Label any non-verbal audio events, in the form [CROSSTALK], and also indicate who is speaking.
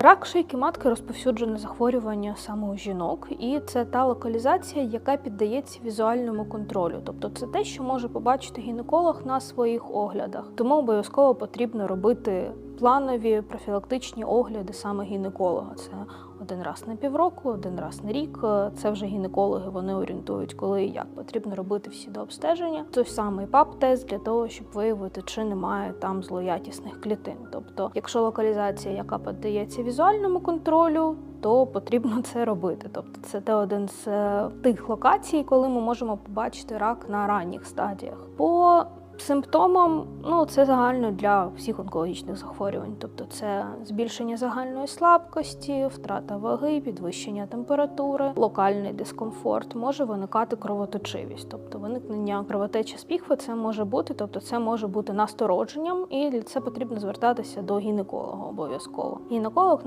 Speaker 1: Рак шийки матки розповсюджене захворювання саме у жінок, і це та локалізація, яка піддається візуальному контролю. Тобто це те, що може побачити гінеколог на своїх оглядах. Тому обов'язково потрібно робити планові профілактичні огляди саме гінеколога. Це один раз на півроку, один раз на рік. Це вже гінекологи вони орієнтують, коли і як потрібно робити всі дообстеження. Той самий ПАП-тест для того, щоб виявити, чи немає там злоякісних клітин. Тобто, якщо локалізація, яка піддається візуальному контролю, то потрібно [LAUGHS] це робити. Тобто, це те один з е, тих локацій, коли ми можемо побачити рак на ранніх стадіях. По Симптомам ну це загально для всіх онкологічних захворювань, тобто це збільшення загальної слабкості, втрата ваги, підвищення температури, локальний дискомфорт, може виникати кровоточивість, тобто виникнення кровотечі з піхви це може бути, тобто це може бути настородженням, і для це потрібно звертатися до гінеколога обов'язково. Гінеколог